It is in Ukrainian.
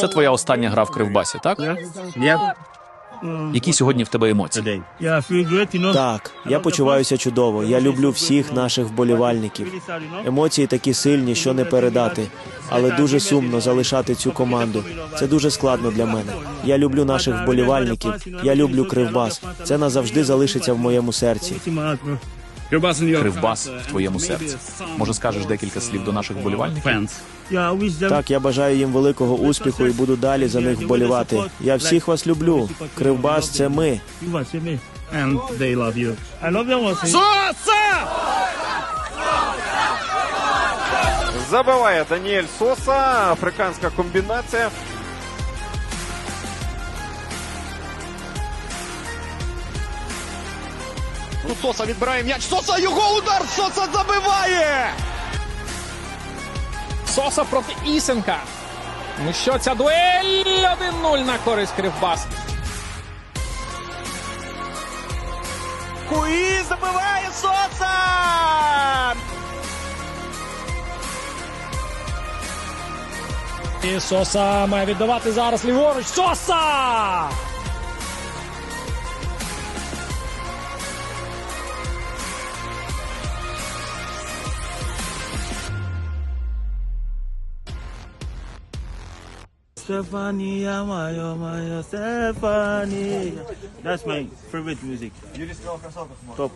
Це твоя остання гра в Кривбасі, так? Які сьогодні в тебе емоції? Так, я почуваюся чудово. Я люблю всіх наших вболівальників. Емоції такі сильні, що не передати. Але дуже сумно залишати цю команду. Це дуже складно для мене. Я люблю наших вболівальників. Я люблю Кривбас. Це назавжди залишиться в моєму серці. Кривбас в uh, твоєму серці. Може, скажеш декілька слів до наших I Так, я бажаю їм великого успіху і буду далі за них вболівати. Я всіх вас люблю. Кривбас це ми. Соса! Забиває Даніель Соса. Африканська комбінація. Тут Соса відбирає м'яч. Соса його удар! Соса забиває! Соса проти Ісенка. Ну що, ця дуель 1-0 на користь Кривбас. Куї забиває Соса! І Соса має віддавати зараз ліворуч. Соса! Stephanie, am I, my, I, Stephanie. That's my favorite music. Top.